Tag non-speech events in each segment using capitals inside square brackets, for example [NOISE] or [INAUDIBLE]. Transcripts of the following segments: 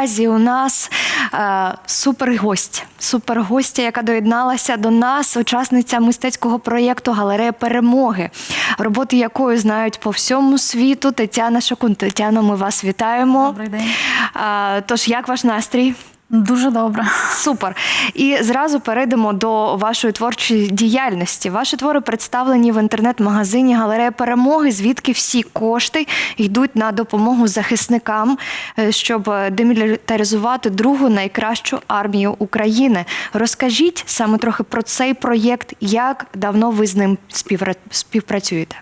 наразі у нас е, супергость, супергостя, яка доєдналася до нас, учасниця мистецького проєкту Галерея перемоги, роботи якої знають по всьому світу. Тетяна Шакун. Тетяно, ми вас вітаємо. Добрий день. Е, тож, як ваш настрій? Дуже добре. [LAUGHS] Супер. І зразу перейдемо до вашої творчої діяльності. Ваші твори представлені в інтернет-магазині Галерея перемоги, звідки всі кошти йдуть на допомогу захисникам, е, щоб демілітаризувати другу найкращу армію України. Розкажіть саме трохи про цей проєкт, як давно ви з ним співпра- співпрацюєте.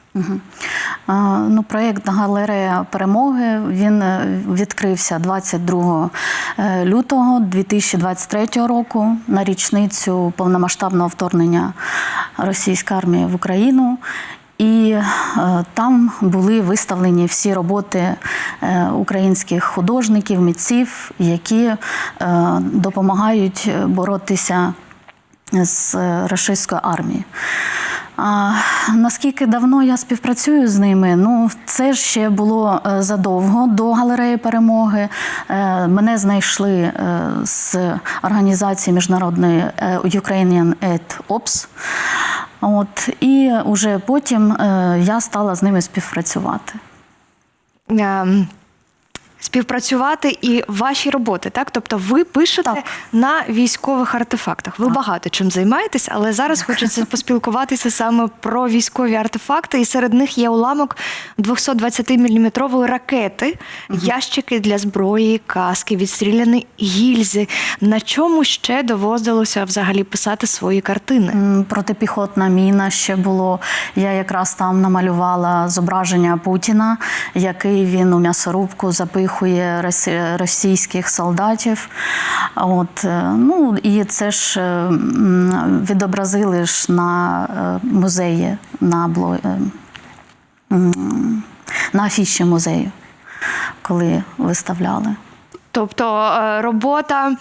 Ну, проєкт Галерея перемоги він е, відкрився 22 е, лютого 2023 року на річницю повномасштабного вторгнення російської армії в Україну. І е, там були виставлені всі роботи українських художників, митців, які допомагають боротися з російською армією. А, наскільки давно я співпрацюю з ними? Ну, це ще було е, задовго до галереї перемоги. Е, Мене знайшли е, з організації міжнародної Ukrainian Aid Ops. От, і вже потім я стала з ними співпрацювати. Ем, Співпрацювати і ваші роботи, так? Тобто ви пишете Так. на військових артефактах. Ви багато чим займаєтесь, але зараз хочеться поспілкуватися саме про військові артефакти. І серед них є уламок 220-мм ракети, ящики для зброї, каски, відстріляні гільзи. На чому ще доводилося взагалі писати свої картини? М, Протипіхотна міна ще було. Я якраз там намалювала зображення Путіна, який він у м'ясорубку запихує росі- російських солдатів. От, е, ну, і це ж е, відобразили ж на е, музеї, на, бло... на афіші музею, коли виставляли. Тобто робота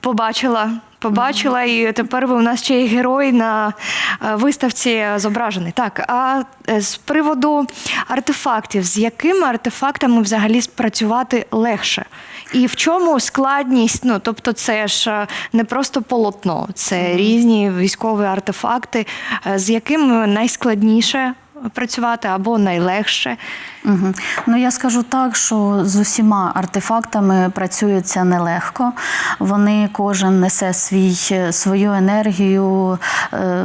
побачила. Побачила, і тепер ви у нас ще й герой на е, виставці зображений. Так, а е, з приводу артефактів, з якими артефактами взагалі спрацювати легше? І в чому складність? Ну, тобто, це ж е, не просто полотно, це різні військові артефакти, з якими найскладніше працювати або найлегше. Угу. Ну я скажу так, що з усіма артефактами працюється нелегко. Вони кожен несе свій, свою енергію, е,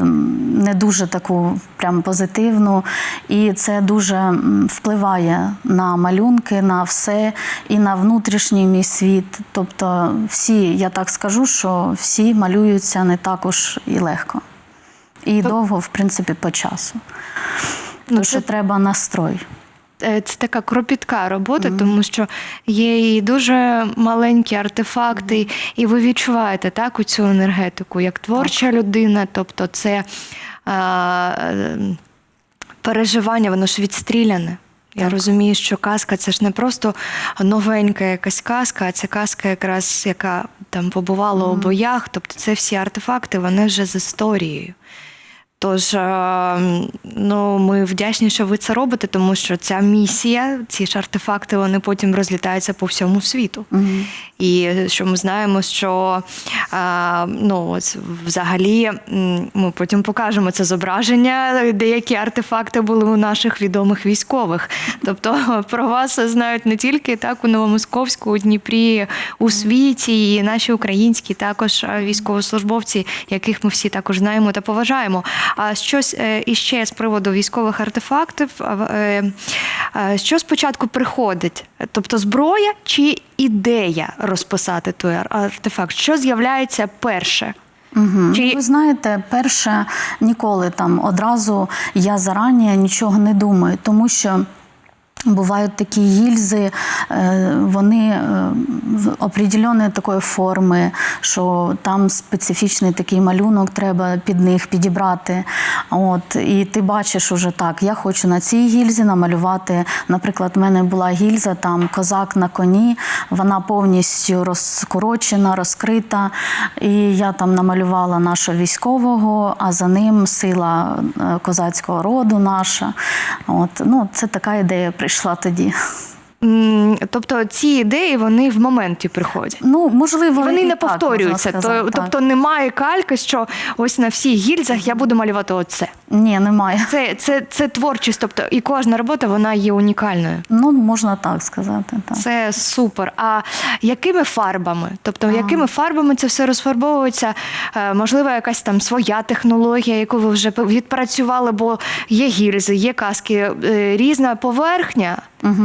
не дуже таку прям позитивну, і це дуже впливає на малюнки, на все і на внутрішній мій світ. Тобто, всі, я так скажу, що всі малюються не також і легко. І довго, в принципі, по часу. Ну, Тому це- що треба настрой. Е, Це така кропітка робота, тому що є і дуже маленькі артефакти, і ви відчуваєте так цю енергетику, як творча людина, тобто це а, е, переживання, воно ж відстріляне. Я розумію, що казка це ж не просто новенька якась казка, а це казка, якраз яка там побувала у боях. Тобто це всі артефакти, вони вже з історією. Тож е, ну, ми вдячні, що ви це робите, тому що ця місія, ці ж артефакти, вони потім розлітаються по всьому світу. І що ми знаємо, що е, ну, ось взагалі ми потім покажемо це зображення. Деякі артефакти були у наших відомих військових. Тобто [LAUGHS] про вас знають не тільки так у Новомосковську, у Дніпрі, у світі, і наші українські також е, військовослужбовці, яких ми всі також знаємо та поважаємо. А щось е, іще з приводу військових артефактів. е, Що спочатку приходить? Тобто зброя чи ідея розписати той артефакт? Що з'являється перше? Угу. Чи- Ви знаєте, перше ніколи там одразу я зарані нічого не думаю, тому що. Бувають такі гільзи, е, вони е, определеної такої форми, що там специфічний такий малюнок треба під них підібрати. От, і ти бачиш уже так, я хочу на цій гільзі намалювати. Наприклад, в мене була гільза, там козак на коні, вона повністю розкорочена, розкрита. І я там намалювала нашого військового, а за ним сила е, козацького роду наша. От, ну, це така ідея прийшла тоді. Тобто ці ідеї вони в моменті приходять. Ну, можливо, Вони і не так повторюються. сказати, то, тобто немає кальки, що ось на всіх гільзах я буду малювати оце. Ні, немає. Це, це, це творчість, тобто і кожна робота вона є унікальною. Ну, можна так сказати. Так. Це супер. А якими фарбами? Тобто, якими фарбами це все розфарбовується? Е, Можливо, якась там своя технологія, яку ви вже відпрацювали, бо є гільзи, є каски, е, різна поверхня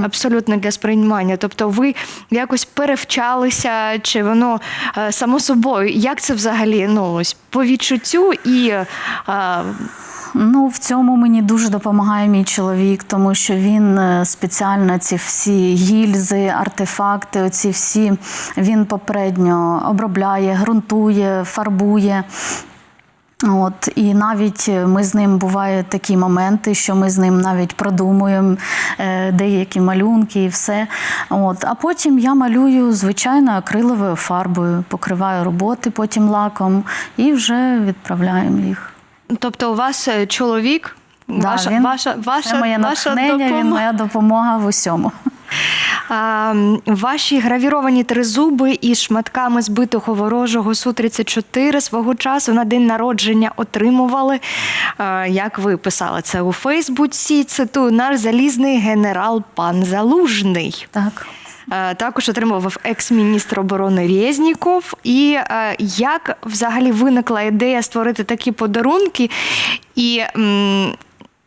абсолютно для сприймання. Тобто, ви якось перевчалися, чи воно е, само собою? Як це взагалі? Ну ось по відчуттю і е, Ну, в цьому мені дуже допомагає мій чоловік, тому що він е, спеціально ці всі гільзи, артефакти, оці всі він попередньо обробляє, ґрунтує, фарбує. От і навіть ми з ним бувають такі моменти, що ми з ним навіть продумуємо е, деякі малюнки і все. От а потім я малюю звичайно акриловою фарбою, покриваю роботи потім лаком і вже відправляємо їх. тобто, у вас е, чоловік, Да, ваша, він- ваша, ваша, це моє ваша натхнення, він моя допомога в усьому. А, ваші гравіровані тризуби із шматками збитого ворожого Су-34 свого часу на день народження отримували, а, як ви писали це у Фейсбуці, цитую, наш залізний генерал пан Залужний. Так. Також отримував екс-міністр оборони Резніков. І як взагалі виникла ідея створити такі подарунки, і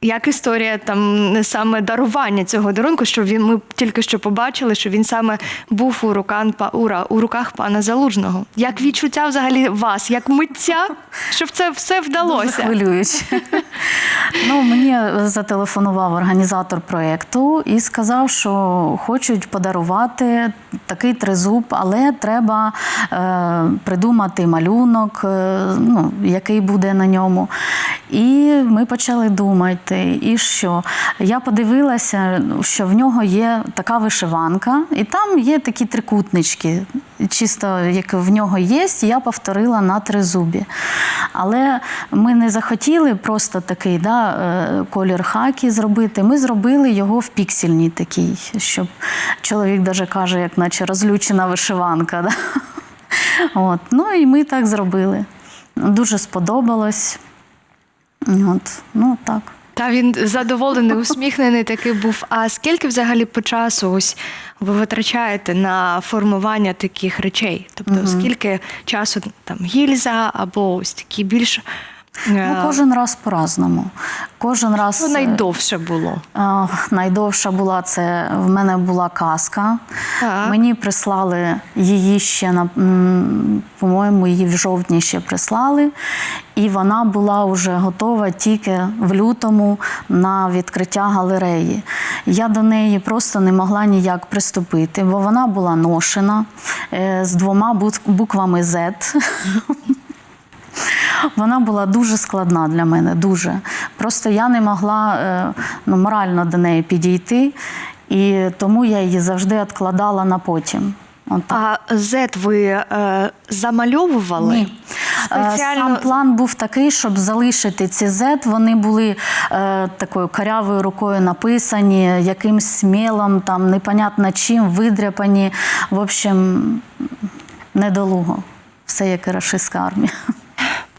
як історія там саме дарування цього дарунку, що він ми тільки що побачили, що він саме був у руках, у, у руках пана Залужного. Як відчуття взагалі вас, як митця, щоб це все Дуже вдалося? хвилююче. ну, мені зателефонував організатор проєкту і сказав, що хочуть подарувати такий тризуб, але треба е, придумати малюнок, е, ну, який буде на ньому. І ми почали думати, і що? Я подивилася, що в нього є така вишиванка, і там є такі трикутнички. Чисто як в нього є, я повторила на тризубі. Але ми не захотіли просто такий да, е, колір хакі зробити. Ми зробили його в піксельній такій, щоб чоловік даже каже, як наче розлючена вишиванка. Да? От. Ну і ми так зробили. Дуже сподобалось. От. Ну так. Та він задоволений, усміхнений такий був. А скільки взагалі по часу ось ви витрачаєте на формування таких речей? Тобто, скільки часу там гільза або ось такі більш Ну, е, кожен раз по-разному. Кожен раз що е, найдовше було? Найдовша була це в мене була казка. Так. Мені прислали її ще на по-моєму, її в жовтні ще прислали. І вона була вже готова тільки в лютому на відкриття галереї. Я до неї просто не могла ніяк приступити, бо вона була ношена е, з двома бу- буквами Z. [LAUGHS] Вона була дуже складна для мене, дуже. Просто я не могла е, ну, морально до неї підійти, і тому я її завжди відкладала на потім. От. А Z ви е, замальовували? Ні. Е, Спеціально Сам план був такий, щоб залишити ці Z. Вони були е, такою карявою рукою написані, якимсь смілом, там непонятно чим, видряпані. В общем, недолуго. Все як і рашистська армія.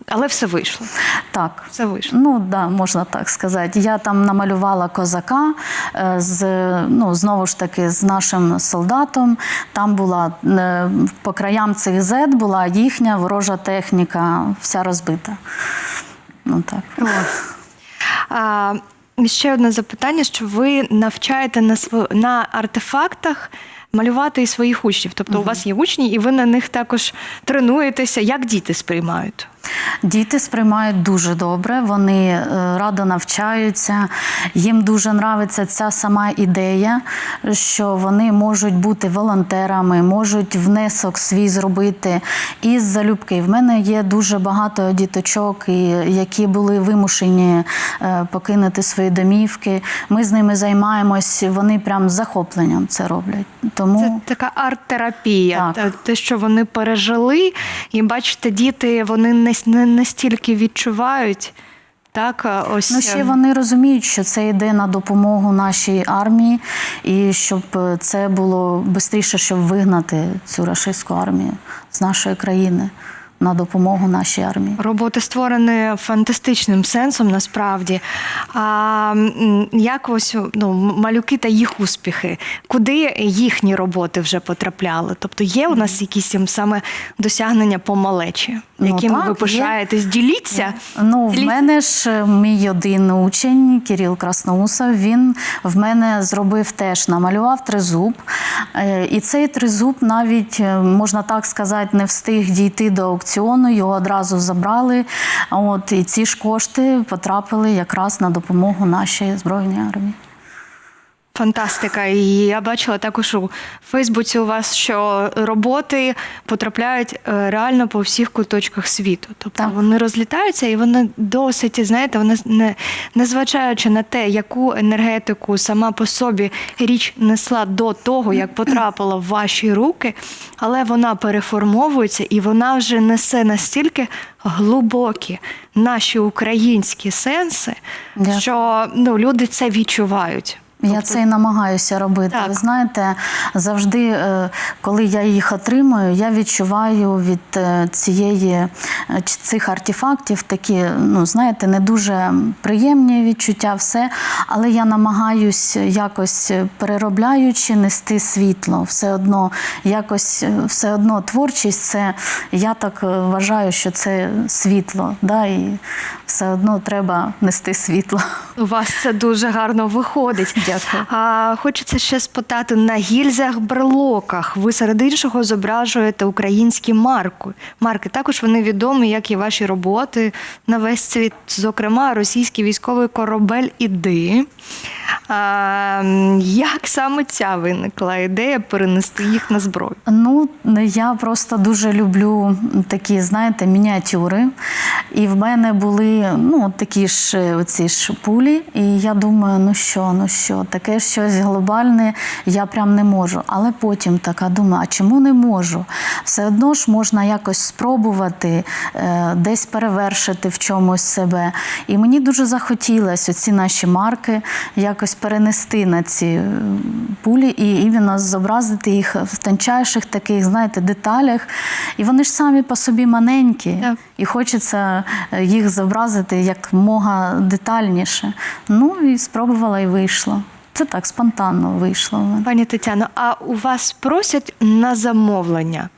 Але все вийшло. Так. Все вийшло. Ну, да, можна так сказати. Я там намалювала козака е, з ну, знову ж таки з нашим солдатом. Там була е, по краям цих Z була їхня ворожа техніка, вся розбита. Ну так. А, ще одне запитання: що ви навчаєте на сво... на артефактах малювати і своїх учнів. Тобто у вас є учні, і ви на них також тренуєтеся. Як діти сприймають? Діти сприймають дуже добре, вони е, радо навчаються. Їм дуже нравиться ця сама ідея, що вони можуть бути волонтерами, можуть внесок свій зробити із залюбки. В мене є дуже багато діточок, які були вимушені е, покинути свої домівки. Ми з ними займаємось, вони прям з захопленням це роблять. Тому Це така арт-терапія, Так. Те, що вони пережили, і бачите, діти вони не, с- не настільки відчувають. Так, ось Ну, ще е, вони розуміють, що це йде на допомогу нашій армії, і щоб е, це було швидше, щоб вигнати цю рашистську армію з нашої країни на допомогу нашій армії. Роботи створені фантастичним сенсом насправді. А як ось ну, малюки та їх успіхи, куди їхні роботи вже потрапляли? Тобто є у нас якісь саме досягнення по малечі, Ну, так, ви є. пишаєтесь? Діліться. Ну, в Діліться. мене ж е, мій один учень Кирил Красноусов, він в мене зробив теж, намалював тризуб. Е, І цей тризуб навіть, е, можна так сказати, не встиг дійти до аукціону, його одразу забрали. От, і ці ж кошти потрапили якраз на допомогу нашій Збройній армії. Фантастика. І я бачила також у Фейсбуці у вас, що роботи потрапляють е, реально по всіх куточках світу. Тобто Так. вони розлітаються і вони досить, знаєте, вони не, незважаючи на те, яку енергетику сама по собі річ несла до того, як [CLEARS THROAT] потрапила в ваші руки, але вона переформовується і вона вже несе настільки глибокі наші українські сенси, Дякую. що ну, люди це відчувають. Я це і намагаюся робити. Так. Ви знаєте, завжди, е, коли я їх отримую, я відчуваю від е, цієї е, цих артефактів такі, ну знаєте, не дуже приємні відчуття, все. Але я намагаюсь якось переробляючи нести світло. Все одно, якось все одно творчість це я так вважаю, що це світло. Да, і все одно треба нести світло. У вас це дуже гарно виходить. Дякую. А хочеться ще спитати на гільзах брелоках. Ви серед іншого зображуєте українські марки. Марки також вони відомі, як і ваші роботи на весь світ. Зокрема, російський військовий корабель іди. А, як саме ця виникла ідея перенести їх на зброю? Ну, я просто дуже люблю такі, знаєте, мініатюри. І в мене були ну, такі ж е, оці ж пулі. І я думаю, ну що, ну що, таке щось глобальне я прям не можу. Але потім така думаю, а чому не можу? Все одно ж можна якось спробувати, е, десь перевершити в чомусь себе. І мені дуже захотілося ці наші марки якось перенести на ці е, пулі і іменно зобразити їх в тончайших таких, знаєте, деталях. І вони ж самі по собі маленькі, Так. І хочеться е, їх зобразити як мога детальніше. Ну і спробувала і вийшло. Це так спонтанно вийшло. Пані Тетяно, а у вас просять на замовлення?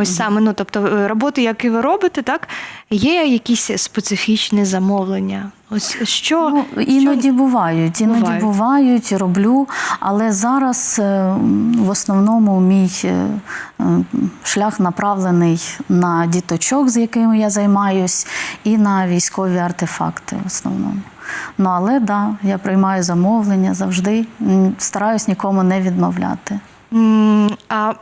Ось саме, ну тобто е, роботи, які ви робите, так є якісь специфічні замовлення? Ось що Ну, іноді бувають, іноді Бувають. бувають. роблю, але зараз е, в основному мій е, шлях направлений на діточок, з якими я займаюсь, і на військові артефакти в основному. Ну але да, я приймаю замовлення завжди, стараюсь нікому не відмовляти. А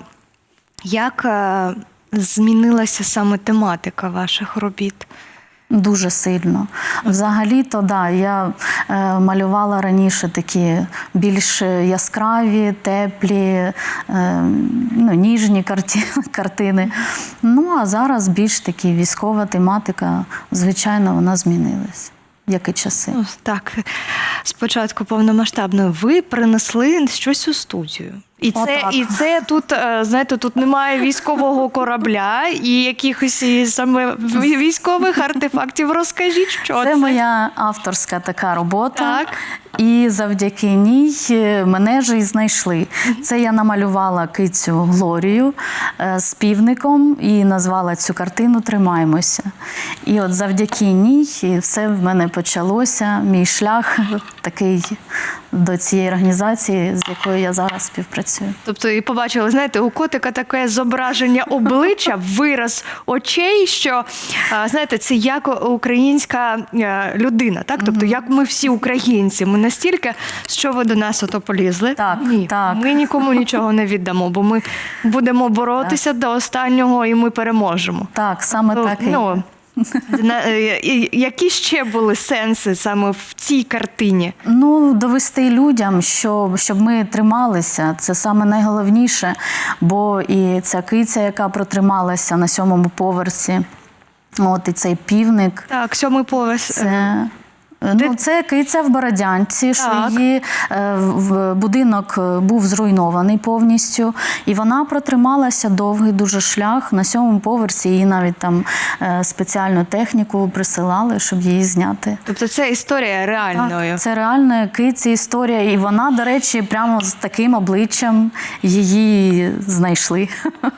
як е, змінилася саме тематика ваших робіт? Дуже сильно. Взагалі-то да, я е, малювала раніше такі більш яскраві, теплі, е, ну, ніжні карті, [LAUGHS] картини. Ну а зараз більш такі військова тематика, звичайно, вона змінилась. Як і часи. Так, спочатку повномасштабно ви принесли щось у студію. І це, Отак. і це тут, е, знаєте, тут немає військового корабля і якихось саме військових артефактів. Розкажіть, що це. Це моя авторська така робота. Так. І завдяки ній е, мене ж і знайшли. Це я намалювала кицю Глорію е, з півником і назвала цю картину Тримаємося. І от завдяки ній все в мене почалося. Мій шлях такий до цієї організації, з якою я зараз співпрацюю. Тобто, і побачили, знаєте, у котика таке зображення обличчя, вираз очей, що знаєте, це як українська е, людина, так? Тобто, як ми всі українці, ми настільки, що ви до нас ото полізли. Так, Ні, так. ми нікому нічого не віддамо, бо ми будемо боротися до останнього і ми переможемо. Так, саме Ну, так і ну, е, які ще були сенси саме в цій картині? Ну, довести людям, що, щоб ми трималися, це саме найголовніше. Бо і ця киця, яка протрималася на сьомому поверсі, от і цей півник, Так, сьомий поверх. це Ну, це киця в Бородянці, що її е, в- будинок е, був зруйнований повністю, і вона протрималася довгий дуже шлях. На сьомому поверсі її навіть там е, спеціальну техніку присилали, щоб її зняти. Тобто це історія реальною. Так, це реальна киці історія, і вона, до речі, прямо з таким обличчям її знайшли.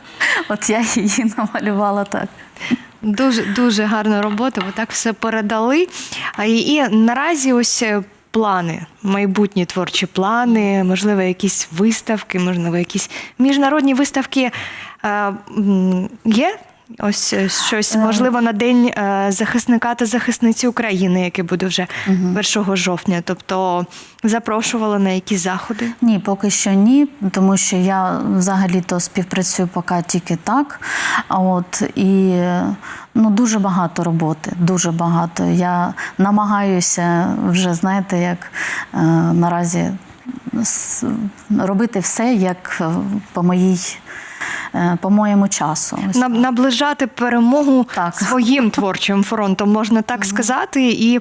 [LAUGHS] От я її [LAUGHS] намалювала так. Дуже дуже гарна робота. Ви так все передали. І, і наразі ось е, плани, майбутні творчі плани, можливо, якісь виставки, можливо, якісь міжнародні виставки е, є. Ось е, щось можливо на день е, захисника та захисниці України, який буде вже 1 жовтня. Тобто запрошували на якісь заходи. Ні, поки що ні, тому що я взагалі-то співпрацюю поки тільки так. От і ну дуже багато роботи, дуже багато. Я намагаюся вже, знаєте, як е, наразі робити все як е, по моїй. Е, По моєму часу. Наближати перемогу Так. своїм [LAUGHS] творчим фронтом, можна так сказати. І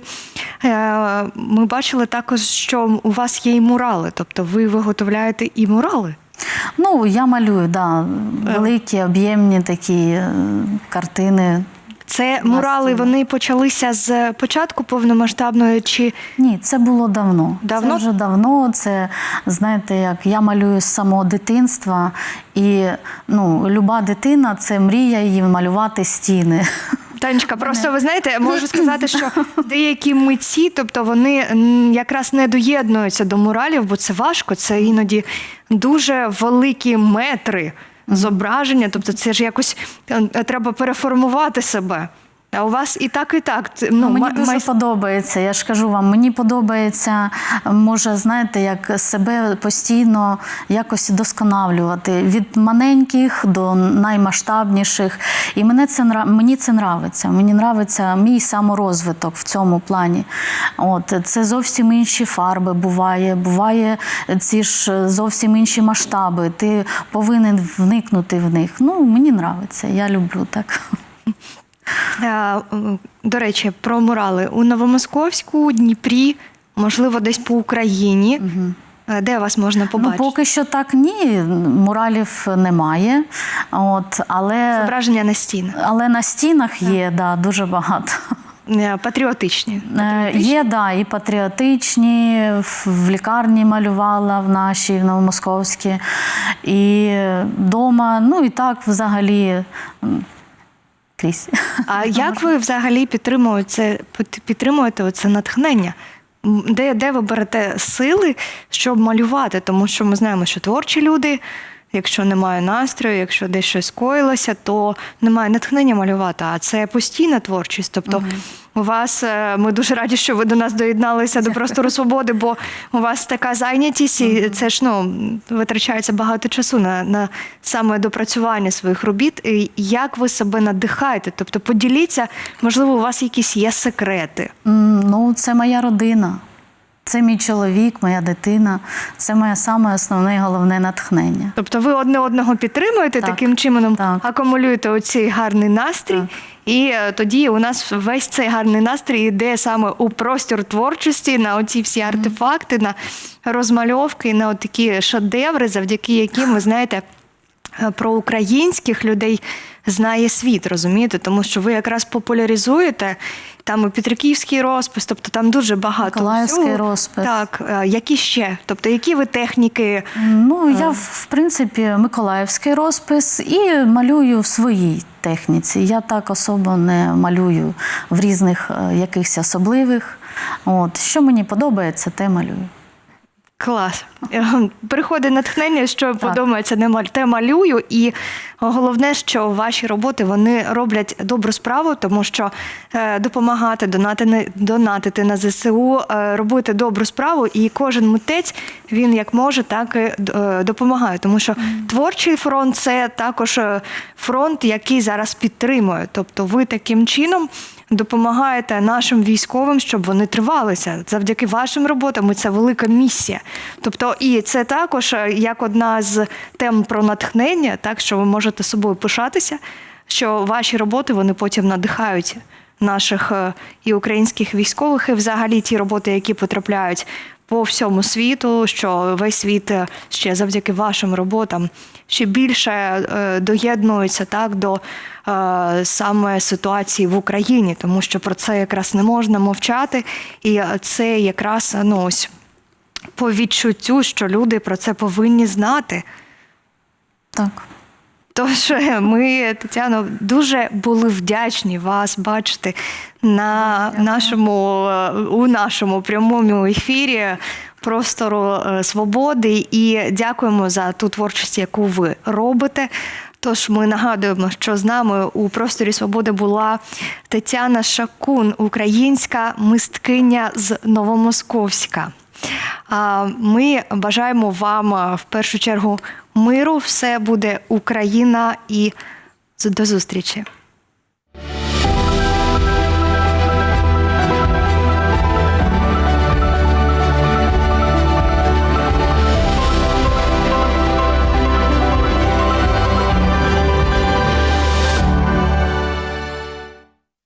е, ми бачили також, що у вас є і мурали, тобто ви виготовляєте і мурали. Ну, я малюю, да, великі, об'ємні такі е, картини. Це мурали, вони почалися з початку повномасштабної чи Ні, це було давно. Давно? Це вже давно. Це знаєте, як я малюю з самого дитинства, і ну, люба дитина це мрія її малювати стіни. Танечка, просто ви знаєте, я можу сказати, що [LAUGHS] деякі митці, тобто вони якраз не доєднуються до муралів, бо це важко, це іноді дуже великі метри зображення. Тобто, це ж якось е, треба переформувати себе. А у вас і так, і так. Ну, мені дуже майс- подобається. Я ж кажу вам, мені подобається, може, знаєте, як себе постійно якось досконалювати від маленьких до наймасштабніших. І мене це мені це нравиться. Мені нравиться мій саморозвиток в цьому плані. От це зовсім інші фарби буває. Буває ці ж зовсім інші масштаби. Ти повинен вникнути в них. Ну, мені нравиться. Я люблю так. Е, До речі, про мурали у Новомосковську, Дніпрі, можливо, десь по Україні. Е, Де вас можна побачити? Ну, поки що так ні, муралів немає. От, але, Зображення на стінах. але на стінах є да, дуже багато. Е, Патріотичні. Е, Є, да, і патріотичні, в лікарні малювала в нашій, в Новомосковській, і вдома, ну і так взагалі крізь. А як ви взагалі підтримуєте, підтримуєте це натхнення? Де, де ви берете сили, щоб малювати? Тому що ми знаємо, що творчі люди, якщо немає настрою, якщо десь щось скоїлося, то немає натхнення малювати. А це постійна творчість. Тобто у вас е, ми дуже раді, що ви до нас доєдналися до простору [LAUGHS] свободи, бо у вас така зайнятість, і це ж ну витрачається багато часу на, на саме допрацювання своїх робіт. І як ви себе надихаєте? Тобто поділіться, можливо, у вас якісь є секрети. Ну, це моя родина. Це мій чоловік, моя дитина. Це моє саме основне і головне натхнення. Тобто ви одне одного підтримуєте, Так, таким чином так. акумулюєте оцей гарний настрій, Так. і е, тоді у нас весь цей гарний настрій йде саме у простір творчості, на оці всі артефакти, на розмальовки, на такі шедеври, завдяки яким ви знаєте. е, Про українських людей знає світ, розумієте? Тому що ви якраз популяризуєте там і Петриківський розпис, тобто там дуже багато. Миколаївський всього. розпис. Так, е, які ще? Тобто, які ви техніки Ну, я, в принципі, миколаївський розпис і малюю в своїй техніці. Я так особо не малюю в різних е, якихось особливих. От, що мені подобається, те малюю. Клас. Е, Приходить натхнення, що подобається, не те малюю. І головне, що ваші роботи вони роблять добру справу, тому що е, допомагати, донатити, донатити на ЗСУ, е, робити добру справу, і кожен митець він як може, так і допомагає. Тому що творчий фронт це також фронт, який зараз підтримує. Тобто, ви таким чином допомагаєте нашим військовим, щоб вони тривалися. Завдяки вашим роботам і це велика місія. Тобто, і це також е, як одна з тем про натхнення, так що ви можете собою пишатися, що ваші роботи вони потім надихають наших е, і українських військових, і взагалі ті роботи, які потрапляють по всьому світу, що весь світ е, ще завдяки вашим роботам ще більше е, доєднується так до е, саме ситуації в Україні, тому що про це якраз не можна мовчати, і це якраз ну ось по відчуттю, що люди про це повинні знати. Так. Тож е, ми, Тетяно, дуже були вдячні вас бачити на нашому е, у нашому прямому ефірі простору е, свободи і дякуємо за ту творчість, яку ви робите. Тож ми нагадуємо, що з нами у просторі свободи була Тетяна Шакун, українська мисткиня з Новомосковська. А Ми бажаємо вам в першу чергу миру. Все буде Україна і до зустрічі.